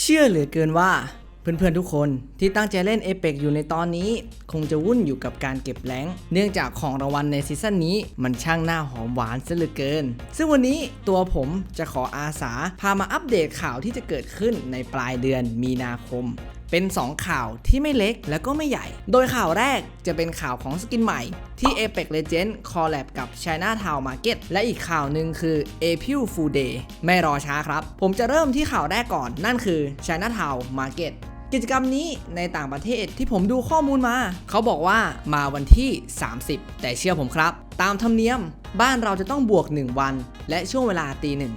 เชื่อเหลือเกินว่าเพื่อนๆทุกคนที่ตั้งใจเล่นเอเปกอยู่ในตอนนี้ คงจะวุ่นอยู่กับการเก็บแรงเนื่องจากของรางวัลในซีซั่นนี้มันช่างหน้าหอมหวานซะเหลือเกิน ซึ่งวันนี้ตัวผมจะขออาสาพามาอัปเดตข่าวที่จะเกิดขึ้นในปลายเดือนมีนาคม เป็น 2 ข่าวที่ไม่เล็กและก็ไม่ใหญ่ โดยข่าวแรกจะเป็นข่าวของสกินใหม่ที่ Apex Legends Collab กับ China Town Market และอีกข่าวหนึ่งคือ April Fool Day ไม่รอช้าครับ ผมจะเริ่มที่ข่าวแรกก่อนนั่นคือ China Town Market กิจกรรมนี้ในต่างประเทศที่ผมดูข้อมูลมา เขาบอกว่ามาวันที่ 30 แต่เชื่อผมครับ ตามธรรมเนียมบ้านเราจะต้องบวก 1 วัน และช่วงเวลาตีหนึ่ง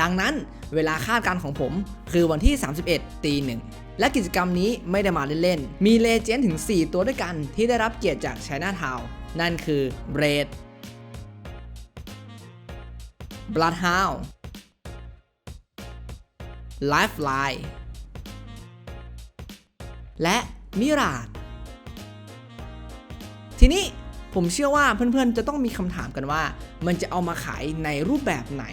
ดังนั้นเวลาคาดการณ์ของผมคือวันที่ 31ตีหนึ่ง และกิจกรรมนี้ไม่ได้มาเล่นๆ มีเลเจนด์ถึง 4 ตัวด้วยกันที่ได้รับเกียรติจาก China Town นั่นคือ Braid Bloodhound Lifeline และมิราดทีนี้ผมเชื่อว่าเพื่อนๆ จะต้องมีคำถามกันว่า มันจะเอามาขายในรูปแบบไหน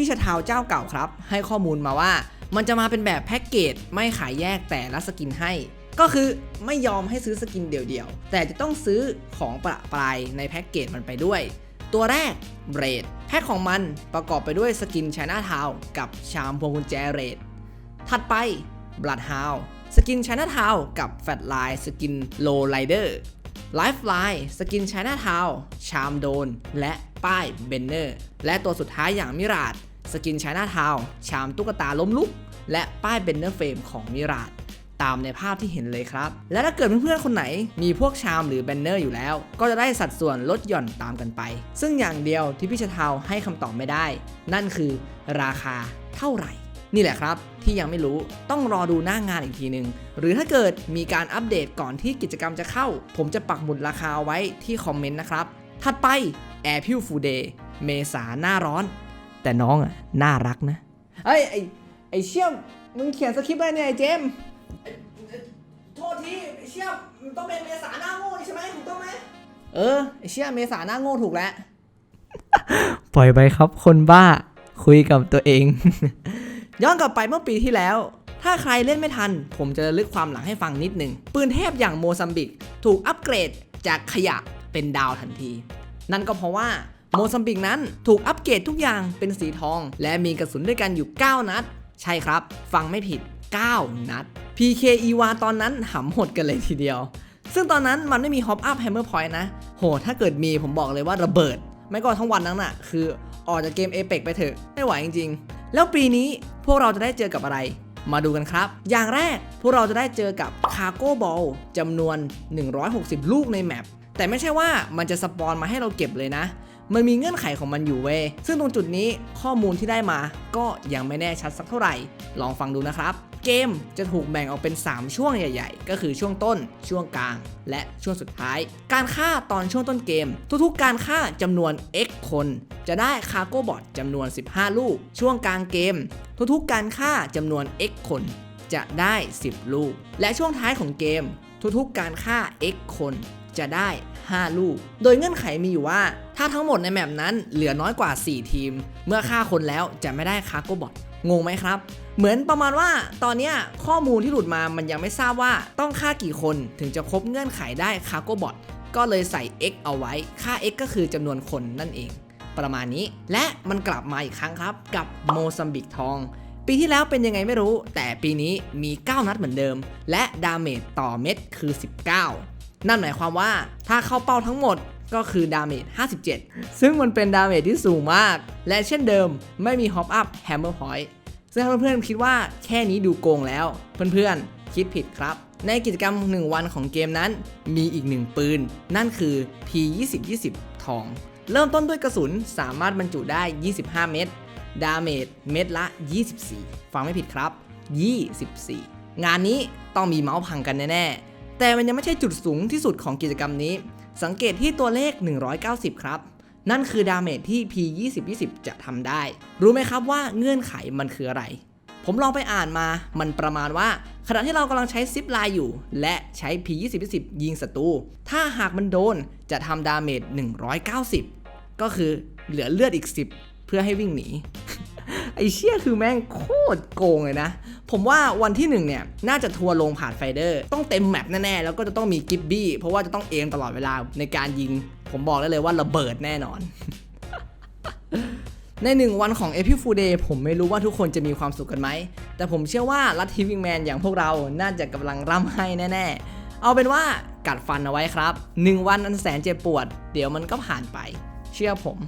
พี่ชะทาวเจ้าเก่าครับ ให้ข้อมูลมาว่า มันจะมาเป็นแบบแพ็กเกจไม่ขายแยกแต่ละสกินให้ ก็คือไม่ยอมให้ซื้อสกินเดี่ยวๆ แต่จะต้องซื้อของประปรายในแพ็กเกจมันไปด้วย ตัวแรกเบรดแพ็คของมันประกอบไปด้วยสกินชนาทาวกับชามพวงกุญแจเรดถัดไป Bloodhound สกิน China Town กับ Fat Line สกินโลไรเดอร์ Low Rider Lifeline สกิน China Town ชามโดน และป้าย Banner และตัวสุดท้ายอย่างมิราดสกิน China Town ชามตุ๊กตาล้มลุก และป้าย Banner Frame ของมิราดตามในภาพที่เห็นเลยครับ และถ้าเกิดเพื่อนๆคนไหน มีพวกชามหรือแบนเนอร์อยู่แล้ว ก็จะได้สัดส่วนลดหย่อนตามกันไป ซึ่งอย่างเดียวที่พี่ชะเทาให้คำตอบไม่ได้ นั่นคือราคาเท่าไหร่ นี่แหละครับ ที่ยังไม่รู้ต้องรอดูหน้างานอีกทีหนึ่งหรือถ้าเกิดมีการอัปเดตก่อนที่กิจกรรมจะเข้า ผมจะปักหมุดราคาไว้ที่คอมเมนต์นะครับ ถัดไป Air p u Full Day เมษาหน้าร้อน แต่น้องอะ น่ารักนะเอ้ยไอไอเชี่ยมมึงเขียนสคริปต์อะไรเนี่ยไอเจมโทษทีไอเชี่ยมันต้องเป็นเมษาหน้าโง่ใช่ไหมถูกต้องไหมเออไอเชี่ยเมษาหน้าโง่ถูกแล้ว ปล่อยไปครับคนบ้าคุยกับตัวเอง ย้อนกลับไปเมื่อปีที่แล้ว ถ้าใครเล่นไม่ทัน ผมจะลึกความหลังให้ฟังนิดหนึ่ง ปืนเทพอย่างโมซัมบิก ถูกอัปเกรดจากขยะเป็นดาวทันที นั่นก็เพราะว่าโมซัมบิกนั้นถูกอัปเกรดทุกอย่างเป็นสีทอง และมีกระสุนด้วยกันอยู่ 9 นัด ใช่ครับ ฟังไม่ผิด 9 นัด PK e w a ตอนนั้นหำหดกันเลยทีเดียว ซึ่งตอนนั้นมันไม่มีฮอปอัพแฮมเมอร์พอยต์นะ โห ถ้าเกิดมีผมบอกเลยว่าระเบิด ไม่ก็ทั้งวันนั้นน่ะ คือออกจากเกม Apex ไปเถอะ ไม่ไหวจริง แล้วปีนี้พวกเราจะได้เจอกับอะไร มาดูกันครับ อย่างแรกพวกเราจะได้เจอกับคา r โก้บอลจำนวน 160 ลูกในแมปแต่ไม่ใช่ว่ามันจะสปอนมาให้เราเก็บเลยนะ มันมีเงื่อนไขของมันอยู่เว้ยซึ่งตรงจุดนี้ข้อมูลที่ได้มาก็ยังไม่แน่ชัดสักเท่าไหร่ ลองฟังดูนะครับ เกมจะถูกแบ่งออกเป็น 3 ช่วงใหญ่ ๆ ก็คือช่วงต้น ช่วงกลาง และช่วงสุดท้าย การฆ่าตอนช่วงต้นเกม ทุกๆ การฆ่าจำนวน X คน จะได้คาร์โก้บอทจำนวน 15 ลูก ช่วงกลางเกม ทุกๆ การฆ่าจำนวน X คน จะได้ 10 ลูก และช่วงท้ายของเกม ทุกๆ การฆ่า X คนจะได้ 5 ลูก โดยเงื่อนไขมีอยู่ว่า ถ้าทั้งหมดในแมปนั้นเหลือน้อยกว่า 4 ทีม เมื่อฆ่าคนแล้วจะไม่ได้คาร์โกบอทงงไหมครับ เหมือนประมาณว่าตอนนี้ข้อมูลที่หลุดมามันยังไม่ทราบว่าต้องฆ่ากี่คนถึงจะครบเงื่อนไขได้คาร์โกบอทก็เลยใส่ X เอาไว้ ค่า X ก็คือจำนวนคนนั่นเอง ประมาณนี้ และมันกลับมาอีกครั้งครับ กับโมซัมบิกทอง ปีที่แล้วเป็นยังไงไม่รู้ แต่ปีนี้มี 9 นัดเหมือนเดิม และดาเมจต่อเม็ดคือ 19 นั่นหมายความว่าถ้าเข้าเป้าทั้งหมดก็คือดาเมจ 57 ซึ่งมันเป็นดาเมจที่สูงมาก และเช่นเดิมไม่มีฮอปอัพแฮมเมอร์พอยต์ ซึ่งถ้าเพื่อนๆคิดว่าแค่นี้ดูโกงแล้ว เพื่อนๆคิดผิดครับ ในกิจกรรม 1 วันของเกมนั้น มีอีกหนึ่งปืน นั่นคือ P2020 ทอง เริ่มต้นด้วยกระสุนสามารถบรรจุได้ 25 เม็ดดาเมจเม็ดละ 24 ฟังไม่ผิดครับ 24 งานนี้ต้องมีเมาส์พังกันแน่ๆ แต่มันยังไม่ใช่จุดสูงที่สุดของกิจกรรมนี้ สังเกตที่ตัวเลข 190 ครับ นั่นคือดาเมจที่ P2020 จะทำได้ รู้ไหมครับว่าเงื่อนไขมันคืออะไร ผมลองไปอ่านมา มันประมาณว่า ขณะที่เรากำลังใช้ซิปไลน์อยู่ และใช้ P2020 ยิงศัตรู ถ้าหากมันโดนจะทำดาเมจ 190 ก็คือเหลือเลือดอีก 10 เพื่อให้วิ่งหนี ไอเชี่ยคือแม่งโคตรโกงเลยนะ ผมว่าวันที่หนึ่งเนี่ย น่าจะทัวร์ลงผ่านไฟเดอร์ ต้องเต็มแมปแน่ๆ แล้วก็จะต้องมีกิบบี้ เพราะว่าจะต้องเอมตลอดเวลาในการยิง ผมบอกได้เลยว่าระเบิดแน่นอน ในหนึ่งวันของ a p ิ l Fool Day ผมไม่รู้ว่าทุกคนจะมีความสุขกันไหม แต่ผมเชื่อว่าลัทธิวิงแมนอย่างพวกเราน่าจะกำลังร่ำให้แน่ ๆ เอาเป็นว่ากัดฟันเอาไว้ครับ 1 วันอันแสนเจ็บปวด เดี๋ยวมันก็ผ่านไป เชื่อผม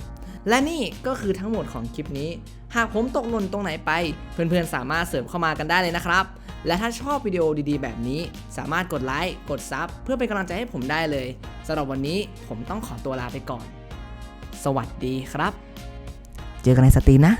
และนี่ก็คือทั้งหมดของคลิปนี้ หากผมตกหล่นตรงไหนไป เพื่อนๆสามารถเสริมเข้ามากันได้เลยนะครับ และถ้าชอบวิดีโอดีๆ แบบนี้ สามารถกดไลค์ กดซับเพื่อเป็นกำลังใจให้ผมได้เลยสำหรับวันนี้ผมต้องขอตัวลาไปก่อน สวัสดีครับ เจอกันในสตรีมนะ